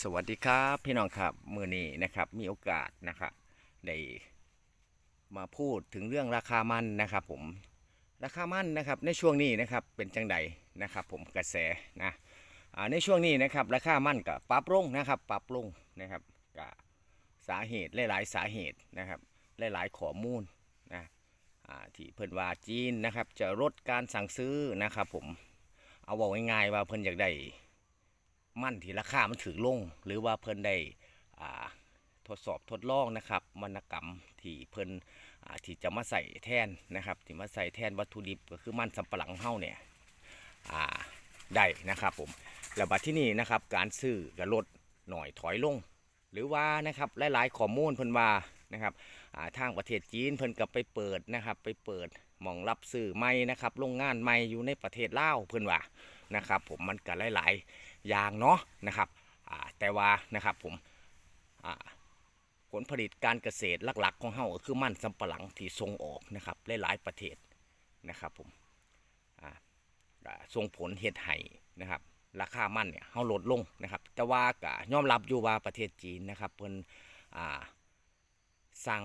สวัสดีครับพี่น้องครับมือนี้นะครับมีโอกาสนะครับได้มาพูดถึงเรื่องราคามันนะครับผมราคามันนะครับในช่วงนี้นะครับเป็นจังใดนะครับผมกระแสนะในช่วงนี้นะครับราคามันกับปรับลงนะครับปรับลงนะครับกับสาเหตุหลายๆสาเหตุนะครับหลายๆข้อมูลนะที่เพิ่นว่าจีนนะครับจะลดการสั่งซื้อนะครับผมเอาบอกง่ายๆว่าเพิ่นอยากได้ มั่นที่ราคามันถือลง หรือว่าเพิ่นได้ทดสอบทดลองนะครับวรรณกรรมที่เพิ่นที่จะมาใส่แทนนะครับที่มาใส่แทนวัตถุดิบก็คือมันสำปะหลังเฮาเนี่ยได้นะครับผมแล้วบัดที่นี่นะครับการซื้อก็ลดหน่อยถอยลง หรือว่านะครับหลายๆข้อมูลเพิ่นว่านะครับทางประเทศจีนเพิ่นก็ไปเปิดนะครับ ไปเปิดมองรับซื้อใหม่นะครับโรงงานใหม่อยู่ในประเทศลาวเพิ่นว่านะครับผมมันก็หลายๆ ย่างเนาะนะครับแต่ว่านะครับผมผลผลิตการเกษตรหลัก ๆ ของเฮาคือมันสำปะหลังที่ส่งออกนะครับหลายๆประเทศนะครับผมส่งผลเฮ็ดให้นะครับราคามันเนี่ยเฮาลดลงนะครับ แต่ว่าก็ยอมรับอยู่ว่าประเทศจีนนะครับเพิ่นสั่ง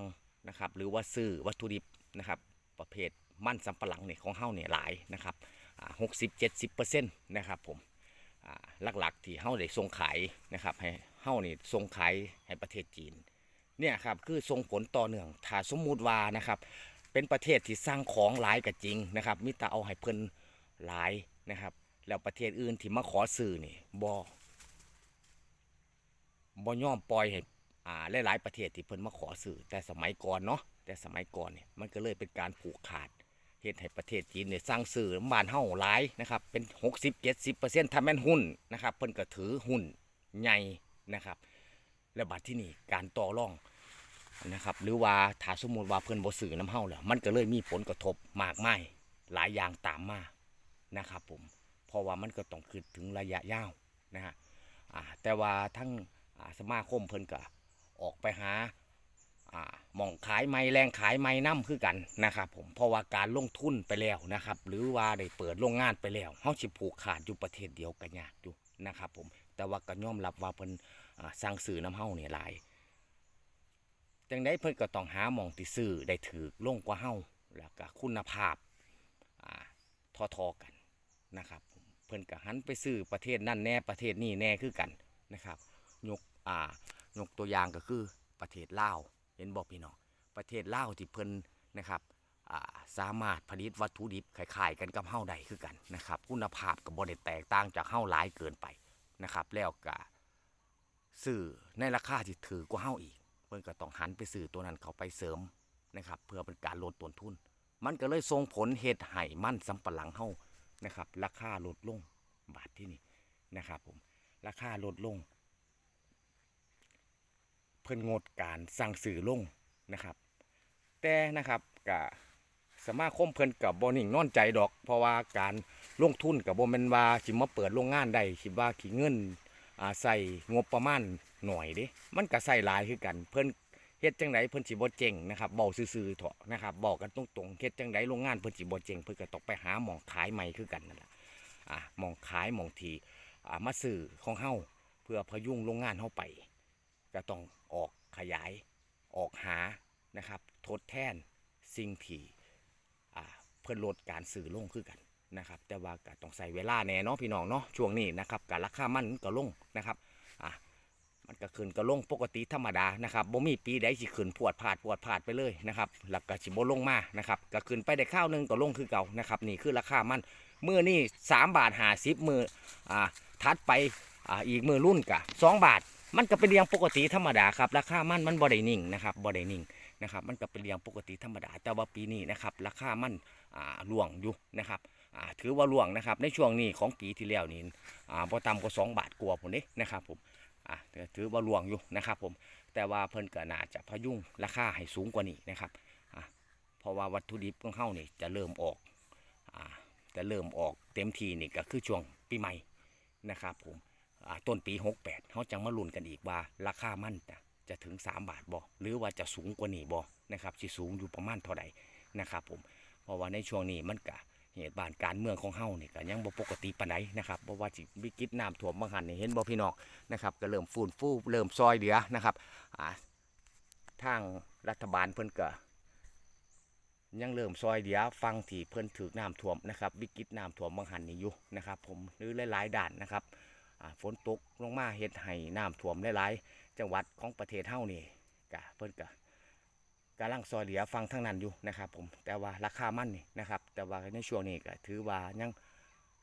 นะครับหรือว่าซื้อวัตถุดิบนะครับประเภทมันสำปะหลังเนี่ยของเฮาเนี่ยหลายนะครับหกสิบเจ็ดสิบเปอร์เซ็นต์นะครับผม หลักๆ ที่เฮาได้ส่งขายนะครับให้เฮานี่ส่งขายให้ประเทศจีนเนี่ยครับคือส่งผลต่อเนื่องถ้าสมมุติว่านะครับเป็นประเทศที่สร้างของหลายก็จริงนะครับมิตรเอาให้เพิ่นหลายนะครับ แล้วประเทศอื่นที่มาขอซื้อนี่บ่บ่ยอมปล่อยให้อ่าหลายๆประเทศที่เพิ่นมาขอซื้อแต่สมัยก่อนเนาะแต่สมัยก่อนเนี่ยมันก็เลยเป็นการผูกขาด ฮ็ดให้ประเทศจีนเนี่ยสร้างสื่อบ้านเฮาหลายนะครับเป็น 60 70เปอร์เซ็นต์ถ้าแม่นหุ้นนะครับเพิ่นก็ถือหุ้นใหญ่นะครับแล้วบัดที่นี่การต่อรองนะครับหรือว่าถ้าสมมุติว่าเพิ่นบ่ซื้อน้ำเฮาแล้วมันก็เลยมีผลกระทบมากมายหลายอย่างตามมานะครับผมเพราะว่ามันก็ต้องคิดถึงระยะยาวนะฮะแต่ว่าทั้งสมาคมเพิ่นก็ออกไปหา หมองขายไม้แรงขายไม้น้ำคือกันนะครับผมเพราะว่าการลงทุนไปแล้วนะครับ หรือว่าได้เปิดโรงงานไปแล้วเฮาสิผูกขาดอยู่ประเทศเดียวกันยากอยู่นะครับผมแต่ว่าก็ยอมรับว่าเพิ่นอ่าสร้างสื่อน้ำเฮาเนี่ยหลายจังไดเพิ่นก็ต้องหาหมองที่ซื้อได้ถือลงกว่าเฮาแล้วก็คุณภาพอ่าทอๆกันนะครับเพิ่นก็หันไปซื้อประเทศนั่นแน่ประเทศนี้แน่คือกันนะครับยกอ่ายกตัวอย่างก็คือประเทศลาว เห็นบอกพี่น้องประเทศลาวที่เพิ่นนะครับสามารถผลิตวัตถุดิบคล้ายๆกันกับเฮ้าได้คือกันนะครับคุณภาพก็บ่ได้แตกต่างจากเฮ้าหลายเกินไปนะครับ แล้วก็ซื้อในราคาที่ถือกว่าเฮ้าอีก เพิ่นก็ต้องหันไปซื้อตัวนั้นเข้าไปเสริมนะครับ เพื่อเป็นการลดต้นทุน มันก็เลยส่งผลเฮ็ดให้มันสำปะหลังเฮ้านะครับ ราคาลดลงบาทที่นี่นะครับผมราคาลดลง เพิ่นงดการสั่งสื่อลงนะครับ แต่นะครับกับสมาคมเพิ่นกับบอนิ่งนอนใจดอก เพราะว่าการลงทุนกับบ่แมนว่าสิมาเปิดโรงงานได้คิดว่าขี้เงินใส่งบประมาณหน่อยเด้มันก็ใส่หลายคือกัน เพิ่นเฮ็ดจังไดเพิ่นสิบ่เจ๊งนะครับเว้าซื่อๆเถาะนะครับบอกกันตรงๆเฮ็ดจังไดโรงงานเพิ่นสิบ่เจ๊งเพิ่นก็ต้องไปหาหม่องขายใหม่คือกันนั่นแหละอ่าหม่องขายหม่องที่อ่ามาซื้อของเฮาเพื่อพยุงโรงงานเฮาไป ก็ต้องออกขยายออกหานะครับ ทดแทนสิ่งที่เพื่อลดการสื่อลงคือกันนะครับ แต่ว่าก็ต้องใส่เวลาแน่เนาะพี่น้องเนาะช่วงนี้นะครับการราคามันก็ลงนะครับอะมันก็ขึ้นก็ลงปกติธรรมดานะครับบ่มีปีใดสิขึ้นพวดพาดพวดพาดไปเลยนะครับแล้วก็สิบ่ลงมานะครับก็ขึ้นไปได้ข้าวหนึงก็ลงคือเก่านะครับนี่คือราคามันมือนี่3บาท50มืออ่าทัดไปอ่าอีกมือรุ่นกะ2บาท มันก็เป็นเรียงปกติธรรมดาครับราคามันมันบ่ได้นิ่งนะครับบ่ได้นิ่งนะครับ มันก็เป็นเรียงปกติธรรมดา แต่ว่าปีนี้นะครับราคามันอ่าล่วงอยู่นะครับอ่าถือว่าล่วงนะครับในช่วงนี้ของปีที่แล้วนี่อ่าบ่ต่ำกว่า2บาทกว่าผมนี่นะครับผมอ่าถือว่าล่วงอยู่นะครับผมแต่ว่าเพิ่นก็น่าจะพยุงราคาให้สูงกว่านี้นะครับอ่าเพราะว่าวัตถุดิบของเฮานี่จะเริ่มออกอ่าจะเริ่มออกเต็มทีนี่ก็คือช่วงปีใหม่นะครับผม ต้นปี 68เขาจังมาลุ้นกันอีกว่าราคามันจะจะถึง 3 บาทบ่หรือว่าจะสูงกว่านี้บ่นะครับสิสูงอยู่ประมาณเท่าใดนะครับผมเพราะว่าในช่วงนี้มันก็เหตุบานการเมืองของเฮานี่ก็ยังบ่ปกติปานใดนะครับบ่ว่าสิวิกฤตน้ำท่วมบางหันนี่เห็นบ่พี่น้องนะครับก็เริ่มฟื้นฟูเริ่มซอยเหลือนะครับอ่าทางรัฐบาลเพิ่นก็ยังเริ่มซอยเหลือฟังที่เพิ่นถูกน้ำท่วมนะครับวิกฤตน้ำท่วมบางหันนี่อยู่นะครับผมหรือหลายๆด้านนะครับ ฝนตกลงมาเฮ็ดให้น้ำท่วมหลายๆจังหวัดของประเทศเฮานี่ก็เพิ่นก็กำลังซอยเหลือฟังทั้งนั้นอยู่นะครับผมแต่ว่าราคามันนี่นะครับ แต่ว่าในช่วงนี้ก็ถือว่ายัง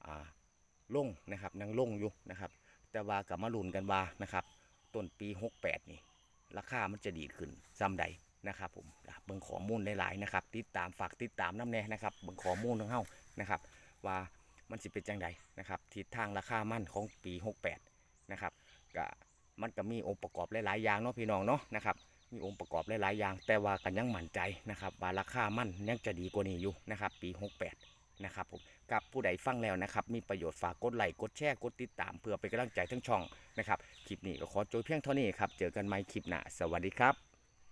อ่าลงนะครับยังลงอยู่นะครับ แต่ว่ากับมาลุนกันว่านะครับต้นปี 68 นี่ ราคามันจะดีขึ้นซ้ำใดนะครับผมเบิ่งข้อมูลหลายๆนะครับ ติดตามฝากติดตามน้ำแน่นะครับเบิ่งข้อมูลของเฮานะครับ ว่า มันสิเป็นจังใดนะครับทิศทางราคามั่นของปี 68นะครับก็มันก็มีองค์ประกอบหลายๆอย่างเนาะพี่น้องเนาะนะครับมีองค์ประกอบหลายๆอย่าง แต่ว่ากันยังมั่นใจนะครับว่าราคามั่นยังจะดีกว่านี้อยู่นะครับปี 68นะครับผมกับผู้ใดฟังแล้วนะครับมีประโยชน์ฝากกดไลค์กดแชร์กดติดตามเพื่อเป็นกำลังใจทั้งช่องนะครับคลิปนี้ก็ขอจบเพียงเท่านี้ครับเจอกันใหม่คลิปหน้าสวัสดีครับ